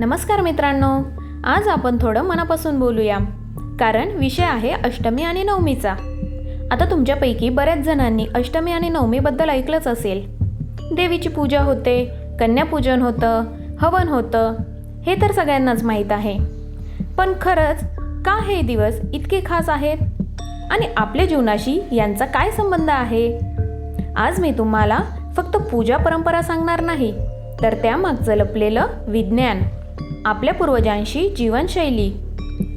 नमस्कार मित्रांनो. आज आपण थोडं मनापासून बोलूया. कारण विषय आहे अष्टमी आणि नवमीचा. आता तुमच्यापैकी बऱ्याच जणांनी अष्टमी आणि नवमीबद्दल ऐकलंच असेल. देवीची पूजा होते कन्यापूजन होतं हवन होतं हे तर सगळ्यांनाच माहीत आहे. पण खरंच का हे दिवस इतके खास आहेत? आणि आपल्या जीवनाशी यांचा काय संबंध आहे? आज मी तुम्हाला फक्त पूजा परंपरा सांगणार नाही तर त्यामागचं लपलेलं विज्ञान. आपल्या पूर्वजांशी जीवनशैली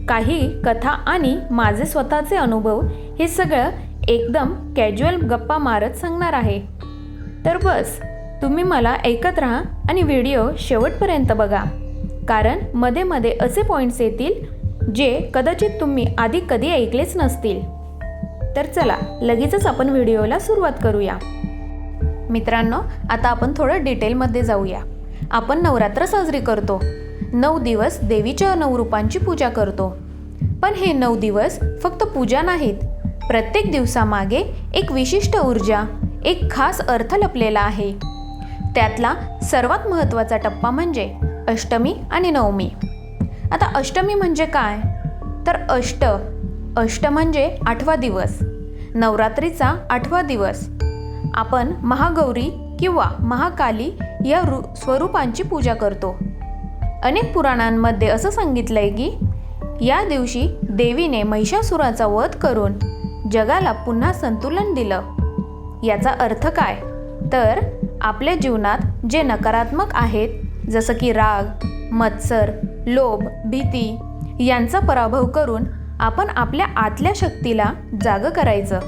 काही कथा आणि माझे स्वतःचे अनुभव हे सगळं एकदम कॅज्युअल गप्पा मारत सांगणार आहे. तर बस तुम्ही मला ऐकत राहा आणि व्हिडिओ शेवटपर्यंत बघा. कारण मध्ये मध्ये असे पॉईंट्स येतील जे कदाचित तुम्ही आधी कधी ऐकलेच नसतील. तर चला लगेचच आपण व्हिडिओला सुरुवात करूया. मित्रांनो आता आपण थोडं डिटेलमध्ये जाऊया. आपण नवरात्र साजरी करतो. नऊ दिवस देवीच्या नऊ रूपांची पूजा करतो. पण हे नऊ दिवस फक्त पूजा नाहीत. प्रत्येक दिवसामागे एक विशिष्ट ऊर्जा एक खास अर्थ लपलेला आहे. त्यातला सर्वात महत्त्वाचा टप्पा म्हणजे अष्टमी आणि नवमी. आता अष्टमी म्हणजे काय? तर अष्ट अष्ट म्हणजे आठवा दिवस नवरात्रीचा आठवा दिवस. आपण महागौरी किंवा महाकाली या रु स्वरूपांची पूजा करतो. अनेक पुराणांमध्ये असं सांगितलंय की या दिवशी देवीने महिषासुराचा वध करून जगाला पुन्हा संतुलन दिलं. याचा अर्थ काय? तर आपल्या जीवनात जे नकारात्मक आहेत जसं की राग मत्सर लोभ भीती यांचा पराभव करून आपण आपल्या आतल्या शक्तीला जाग करायचं.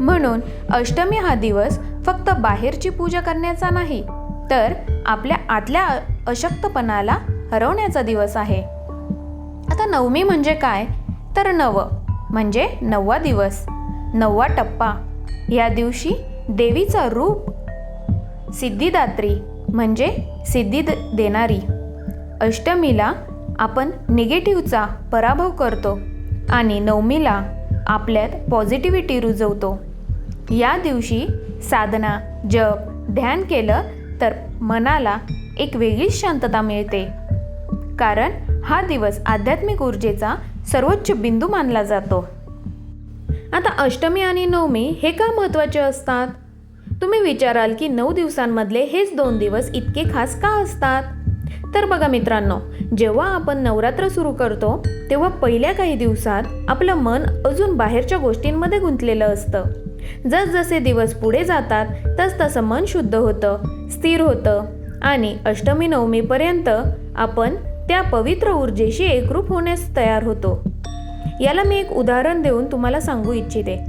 म्हणून अष्टमी हा दिवस फक्त बाहेरची पूजा करण्याचा नाही तर आपल्या आतल्या अशक्तपणाला हरवण्याचा दिवस आहे. आता नवमी म्हणजे काय? तर नव म्हणजे नववा दिवस. नववा टप्पा. या दिवशी देवीचा रूप. सिद्धिदात्री म्हणजे सिद्धी द- देणारी. अष्टमीला आपण निगेटिव्हचा पराभव करतो आणि नवमीला आपल्यात पॉझिटिव्हिटी रुजवतो. या दिवशी साधना जप ध्यान केलं तर मनाला एक वेगळीच शांतता मिळते. कारण हा दिवस आध्यात्मिक ऊर्जेचा सर्वोच्च बिंदू मानला जातो. आता अष्टमी आणि नवमी हे का महत्त्वाचे असतात? तुम्ही विचाराल की नऊ दिवसांमधले हेच दोन दिवस इतके खास का असतात? तर बघा मित्रांनो जेव्हा आपण नवरात्र सुरू करतो तेव्हा पहिल्या काही दिवसात आपलं मन अजून बाहेरच्या गोष्टींमध्ये गुंतलेलं असतं. जसजसे दिवस पुढे जातात तस तसं मन शुद्ध होतं स्थिर होतं आणि अष्टमी नवमीपर्यंत आपण त्या पवित्र ऊर्जेशी एकरूप होण्यास तयार होतो. याला मी एक उदाहरण देऊन तुम्हाला सांगू इच्छिते.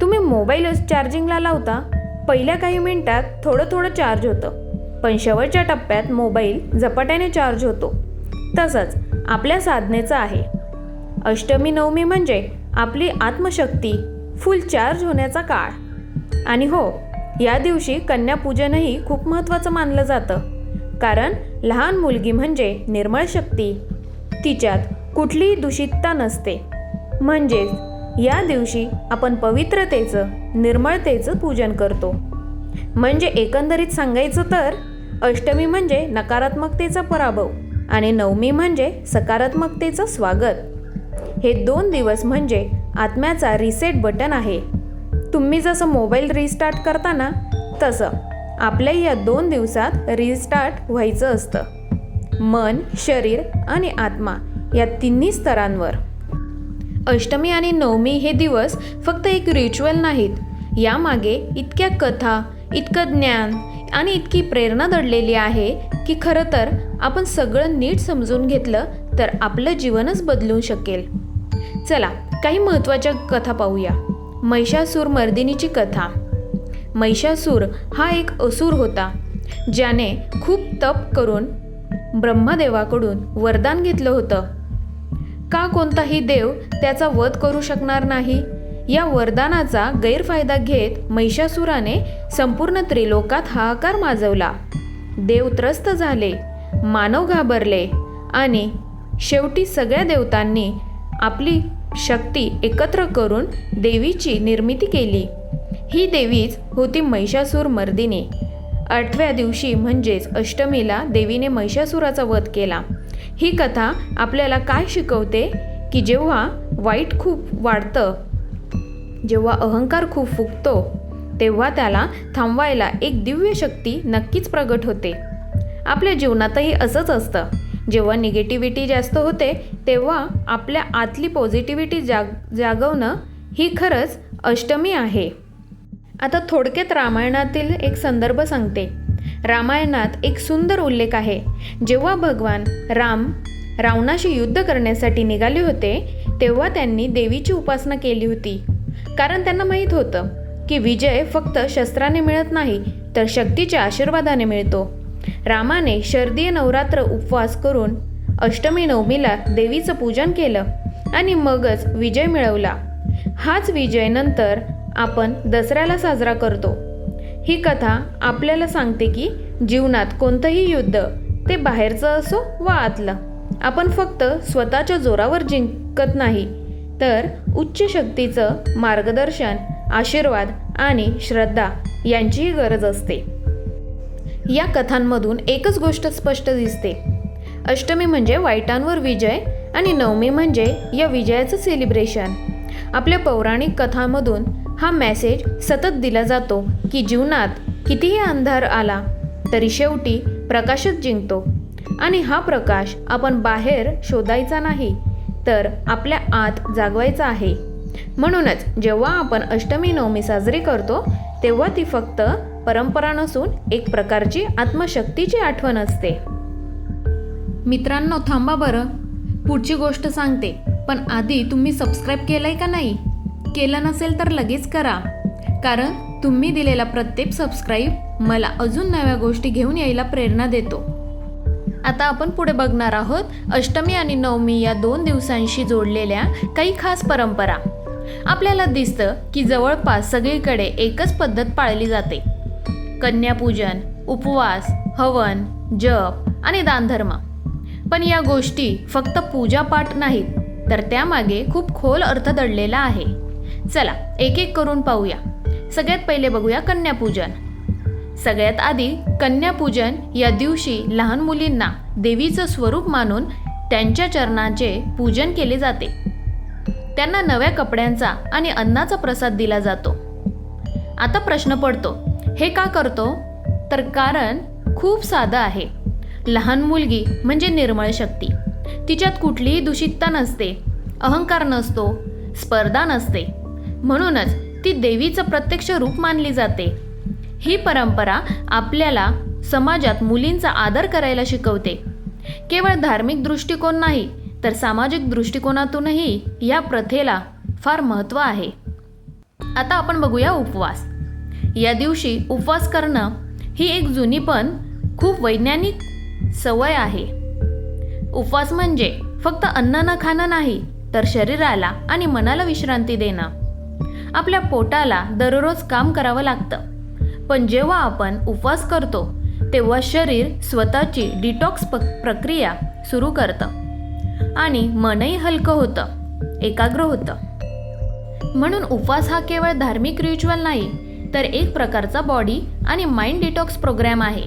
तुम्ही मोबाईल चार्जिंगला लावता पहिल्या काही मिनिटात थोडं थोडं चार्ज होतं. पण शेवटच्या टप्प्यात मोबाईल झपाट्याने चार्ज होतो. तसंच आपल्या साधनेचं आहे. अष्टमी नवमी म्हणजे आपली आत्मशक्ती फुल चार्ज होण्याचा काळ. आणि हो या दिवशी कन्यापूजनही खूप महत्त्वाचं मानलं जातं. कारण लहान मुलगी म्हणजे निर्मळ शक्ती. तिच्यात कुठलीही दूषितता नसते. म्हणजेच या दिवशी आपण पवित्रतेचं निर्मळतेचं पूजन करतो. म्हणजे एकंदरीत सांगायचं तर अष्टमी म्हणजे नकारात्मकतेचा पराभव आणि नवमी म्हणजे सकारात्मकतेचं स्वागत. हे दोन दिवस म्हणजे आत्म्याचा रिसेट बटन आहे. तुम्ही जसं मोबाईल रिस्टार्ट करताना तसं. आपल्या या दोन दिवसात रिस्टार्ट व्हायचं असतं. मन शरीर आणि आत्मा या तिन्ही स्तरांवर. अष्टमी आणि नवमी हे दिवस फक्त एक रिच्युअल नाहीत. यामागे इतक्या कथा इतकं ज्ञान आणि इतकी प्रेरणा दडलेली आहे की खरं तर आपण सगळं नीट समजून घेतलं तर आपलं जीवनच बदलू शकेल. चला काही महत्त्वाच्या कथा पाहूया. महिषासूर मर्दिनीची कथा. महिषासूर हा एक असूर होता ज्याने खूप तप करून ब्रह्मदेवाकडून वरदान घेतलं होतं. का कोणताही देव त्याचा वध करू शकणार नाही? या वरदानाचा गैरफायदा घेत महिषासुराने संपूर्ण त्रिलोकात हाहाकार माजवला. देव त्रस्त झाले मानव घाबरले आणि शेवटी सगळ्या देवतांनी आपली शक्ती एकत्र करून देवीची निर्मिती केली. ही देवीच होती महिषासूर मर्दिनी. आठव्या दिवशी म्हणजेच अष्टमीला देवीने महिषासुराचा वध केला. ही कथा आपल्याला काय शिकवते? की जेव्हा वाईट खूप वाढतं जेव्हा अहंकार खूप फुगतो तेव्हा त्याला थांबवायला एक दिव्य शक्ती नक्कीच प्रगट होते. आपल्या जीवनातही असंच असतं. जेव्हा निगेटिव्हिटी जास्त होते तेव्हा आपल्या आतली पॉझिटिव्हिटी जाग जागवणं ही खरंच अष्टमी आहे. आता थोडक्यात रामायणातील एक संदर्भ सांगते. रामायणात एक सुंदर उल्लेख आहे. जेव्हा भगवान राम रावणाशी युद्ध करण्यासाठी निघाले होते तेव्हा त्यांनी देवीची उपासना केली होती. कारण त्यांना माहीत होतं की विजय फक्त शस्त्राने मिळत नाही तर शक्तीच्या आशीर्वादाने मिळतो. रामाने शरदीय नवरात्र उपवास करून अष्टमी नवमीला देवीचं पूजन केलं आणि मगच विजय मिळवला. हाच विजय नंतर आपण दसऱ्याला साजरा करतो. ही कथा आपल्याला सांगते की जीवनात कोणतंही युद्ध ते बाहेरचं असो वा आतलं आपण फक्त स्वतःच्या जोरावर जिंकत नाही. तर उच्च शक्तीचं मार्गदर्शन आशीर्वाद आणि श्रद्धा यांचीही गरज असते. या कथांमधून एकच गोष्ट स्पष्ट दिसते. अष्टमी म्हणजे वाईटांवर विजय आणि नवमी म्हणजे या विजयाचं सेलिब्रेशन आपल्या पौराणिक कथांमधून हा मेसेज सतत दिला जातो की जीवनात कितीही अंधार आला तरी शेवटी प्रकाशच जिंकतो. आणि हा प्रकाश आपण बाहेर शोधायचा नाही तर आपल्या आत जागवायचा आहे. म्हणूनच जेव्हा आपण अष्टमी नवमी साजरी करतो तेव्हा ती फक्त परंपरा नसून एक प्रकारची आत्मशक्तीची आठवण असते. मित्रांनो थांबा बरं. पुढची गोष्ट सांगते पण आधी तुम्ही सबस्क्राईब केलंय का नाही? केलं नसेल तर लगेच करा. कारण तुम्ही दिलेला प्रत्येक सबस्क्राईब मला अजून नव्या गोष्टी घेऊन यायला प्रेरणा देतो. आता आपण पुढे बघणार आहोत अष्टमी आणि नवमी या दोन दिवसांशी जोडलेल्या काही खास परंपरा. आपल्याला दिसतं की जवळपास सगळीकडे एकच पद्धत पाळली जाते. कन्यापूजन उपवास हवन जप आणि दानधर्म. पण या गोष्टी फक्त पूजापाठ नाहीत तर त्यामागे खूप खोल अर्थ दडलेला आहे. चला एक एक करून पाहूया. सगळ्यात पहिले बघूया कन्यापूजन. सगळ्यात आधी कन्यापूजन या दिवशी लहान मुलींना देवीचं स्वरूप मानून त्यांच्या चरणाचे पूजन केले जाते. त्यांना नव्या कपड्यांचा आणि अन्नाचा प्रसाद दिला जातो. आता प्रश्न पडतो हे का करतो? तर कारण खूप साधं आहे. लहान मुलगी म्हणजे निर्मळ शक्ती. तिच्यात कुठलीही दूषितता नसते अहंकार नसतो स्पर्धा नसते. म्हणूनच ती देवीचं प्रत्यक्ष रूप मानली जाते. ही परंपरा आपल्याला समाजात मुलींचा आदर करायला शिकवते. केवळ धार्मिक दृष्टिकोन नाही तर सामाजिक दृष्टिकोनातूनही या प्रथेला फार महत्त्व आहे. आता आपण बघूया उपवास. या दिवशी उपवास करणं ही एक जुनी पण खूप वैज्ञानिक सवय आहे. उपवास म्हणजे फक्त अन्न न खाणं नाही तर शरीराला आणि मनाला विश्रांती देणं. आपल्या पोटाला दररोज काम करावं लागतं. पण जेव्हा आपण उपवास करतो तेव्हा शरीर स्वतःची डिटॉक्स प प्रक्रिया सुरू करतं. आणि मनही हलकं होतं एकाग्र होतं. म्हणून उपवास हा केवळ धार्मिक रिच्युअल नाही तर एक प्रकारचा बॉडी आणि माइंड डिटॉक्स प्रोग्रॅम आहे.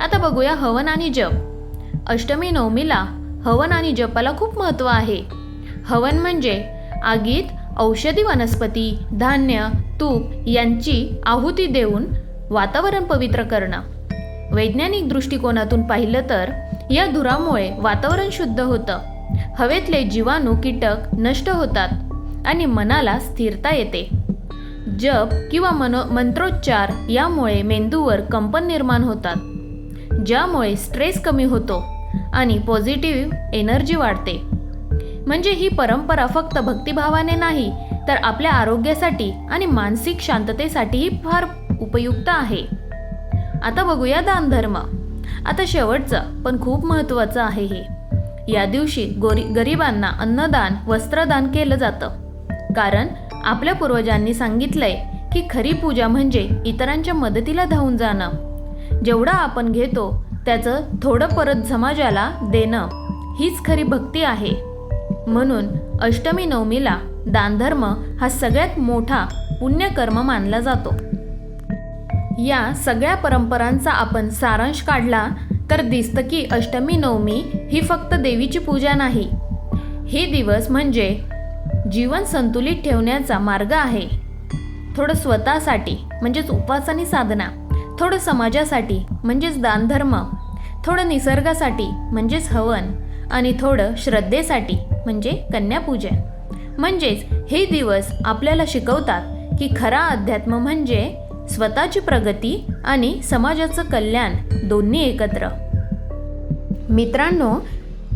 आता बघूया हवन आणि जप. अष्टमी नवमीला हवन आणि जपाला खूप महत्त्व आहे. हवन म्हणजे आगीत औषधी वनस्पती धान्य तूप यांची आहुती देऊन वातावरण पवित्र करणं. वैज्ञानिक दृष्टिकोनातून पाहिलं तर या धुरामुळे वातावरण शुद्ध होतं. हवेतले जीवाणू कीटक नष्ट होतात आणि मनाला स्थिरता येते. जप किंवा मनो मंत्रोच्चार यामुळे मेंदूवर कंपन निर्माण होतात ज्यामुळे स्ट्रेस कमी होतो आणि पॉझिटिव्ह एनर्जी वाढते. म्हणजे ही परंपरा फक्त भक्तिभावाने नाही तर आपल्या आरोग्यासाठी आणि मानसिक शांततेसाठीही फार उपयुक्त आहे. आता बघूया दानधर्म. आता शेवटचं पण खूप महत्त्वाचं आहे हे. या दिवशी गोरी गरिबांना अन्नदान वस्त्रदान केलं जातं. कारण आपल्या पूर्वजांनी सांगितलंय की खरी पूजा म्हणजे इतरांच्या मदतीला धावून जाणं. जेवढं आपण घेतो त्याचं थोडं परत समाजाला देणं हीच खरी भक्ती आहे. म्हणून अष्टमी नवमीला दानधर्म हा सगळ्यात मोठा पुण्यकर्म मानला जातो. या सगळ्या परंपरांचा आपण सारांश काढला तर दिसतं की अष्टमी नवमी ही फक्त देवीची पूजा नाही. हे दिवस म्हणजे जीवन संतुलित ठेवण्याचा मार्ग आहे. थोडं स्वतःसाठी म्हणजेच उपवास आणि साधना. थोडं समाजासाठी म्हणजेच दानधर्म. थोडं निसर्गासाठी म्हणजेच हवन. आणि थोडं श्रद्धेसाठी म्हणजे कन्यापूजन म्हणजेच हे दिवस आपल्याला शिकवतात की खरा अध्यात्म म्हणजे स्वतःची प्रगती आणि समाजाचं कल्याण दोन्ही एकत्र. मित्रांनो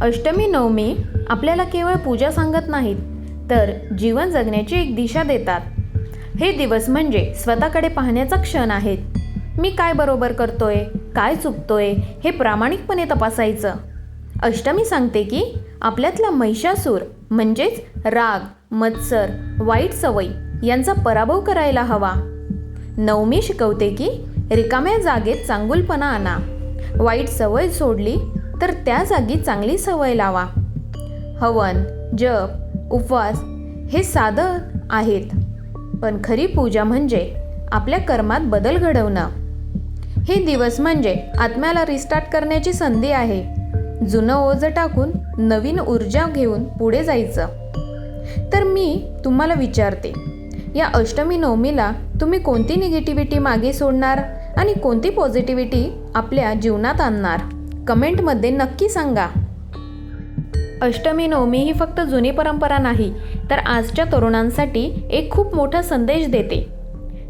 अष्टमी नवमी आपल्याला केवळ पूजा सांगत नाहीत तर जीवन जगण्याची एक दिशा देतात. हे दिवस म्हणजे स्वतःकडे पाहण्याचा क्षण आहेत. मी काय बरोबर करतोय काय चुकतोय हे प्रामाणिकपणे तपासायचं. अष्टमी सांगते की आपल्यातला महिषासूर म्हणजेच राग मत्सर वाईट सवयी यांचा पराभव करायला हवा. नवमी शिकवते की रिकाम्या जागेत चांगुलपणा आणा. वाईट सवय सोडली तर त्या जागी चांगली सवय लावा. हवन जप उपवास हे साधं आहेत. पण खरी पूजा म्हणजे आपल्या कर्मात बदल घडवणं. हे दिवस म्हणजे आत्म्याला रिस्टार्ट करण्याची संधी आहे. जुनं ओझं टाकून नवीन ऊर्जा घेऊन पुढे जायचं. तर मी तुम्हाला विचारते या अष्टमी नवमीला तुम्ही कोणती निगेटिव्हिटी मागे सोडणार आणि कोणती पॉझिटिव्हिटी आपल्या जीवनात आणणार? कमेंटमध्ये नक्की सांगा. अष्टमी नवमी ही फक्त जुनी परंपरा नाही तर आजच्या तरुणांसाठी एक खूप मोठा संदेश देते.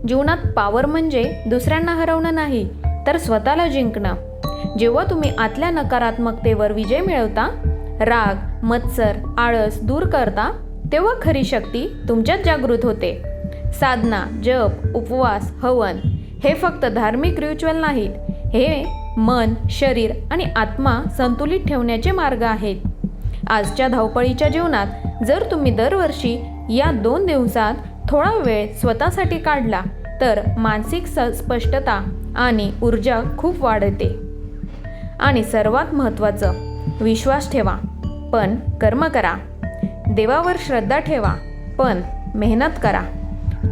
जीवनात पावर म्हणजे दुसऱ्यांना हरवणं नाही तर स्वतःला जिंकणं. जेव्हा तुम्ही आतल्या नकारात्मकतेवर विजय मिळवता राग मत्सर आळस दूर करता तेव्हा खरी शक्ती तुमच्यात जागृत होते. साधना जप उपवास हवन हे फक्त धार्मिक रिच्युअल नाहीत. हे मन शरीर आणि आत्मा संतुलित ठेवण्याचे मार्ग आहेत. आजच्या धावपळीच्या जीवनात जर तुम्ही दरवर्षी या दोन दिवसात थोडा वेळ स्वतःसाठी काढला तर मानसिक स स्पष्टता आणि ऊर्जा खूप वाढते. आणि सर्वात महत्त्वाचं विश्वास ठेवा पण कर्म करा. देवावर श्रद्धा ठेवा पण मेहनत करा.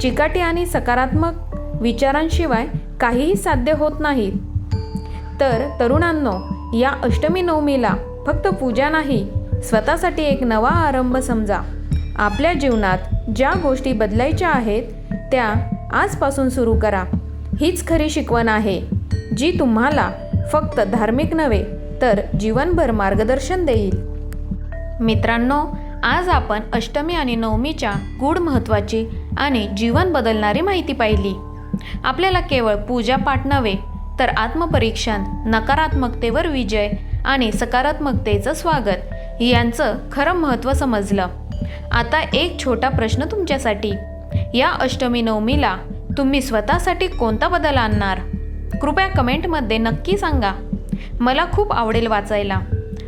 चिकाटी आणि सकारात्मक विचारांशिवाय काहीही साध्य होत नाही. तर तरुणांनो या अष्टमी नवमीला फक्त पूजा नाही स्वतःसाठी एक नवा आरंभ समजा. आपल्या जीवनात ज्या गोष्टी बदलायच्या आहेत त्या आजपासून सुरू करा. हीच खरी शिकवण आहे जी तुम्हाला फक्त धार्मिक नव्हे तर जीवनभर मार्गदर्शन देईल. मित्रांनो आज आपण अष्टमी आणि नवमीच्या गूढ महत्त्वाची आणि जीवन बदलणारी माहिती पाहिली. आपल्याला केवळ पूजापाठ नव्हे तर आत्मपरीक्षण नकारात्मकतेवर विजय आणि सकारात्मकतेचं स्वागत यांचं खरं महत्त्व समजलं. आता एक छोटा प्रश्न तुमच्यासाठी. या अष्टमी नवमीला तुम्ही स्वतःसाठी कोणता बदल आणणार? कृपया कमेंटमध्ये नक्की सांगा. मला खूप आवडेल वाचायला.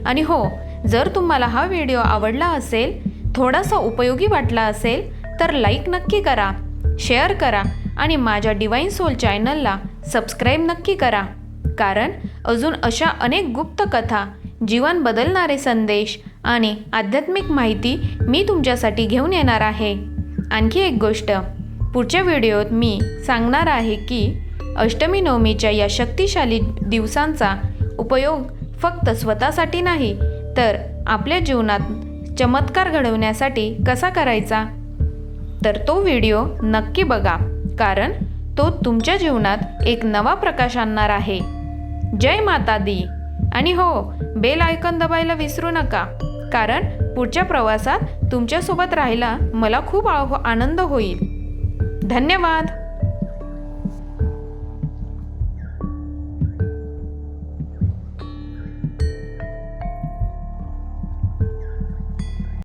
आणि हो जर तुम्हाला हा व्हिडिओ आवडला असेल थोडासा उपयोगी वाटला असेल तर लाईक नक्की करा शेअर करा आणि माझ्या डिवाईन सोल चॅनलला सबस्क्राईब नक्की करा. कारण अजून अशा अनेक गुप्त कथा जीवन बदलणारे संदेश आणि आध्यात्मिक माहिती मी तुमच्यासाठी घेऊन येणार आहे. आणखी एक गोष्ट पुढच्या व्हिडिओत मी सांगणार आहे की अष्टमी नवमीच्या या शक्तिशाली दिवसांचा उपयोग फक्त स्वतःसाठी नाही तर आपल्या जीवनात चमत्कार घडवण्यासाठी कसा करायचा? तर तो व्हिडिओ नक्की बघा कारण तो तुमच्या जीवनात एक नवा प्रकाश आणणार आहे. जय माता दी. आणि हो बेल आयकॉन दबायला विसरू नका कारण पुढच्या प्रवासात तुमच्यासोबत राहायला मला खूप आव- आनंद होईल. धन्यवाद!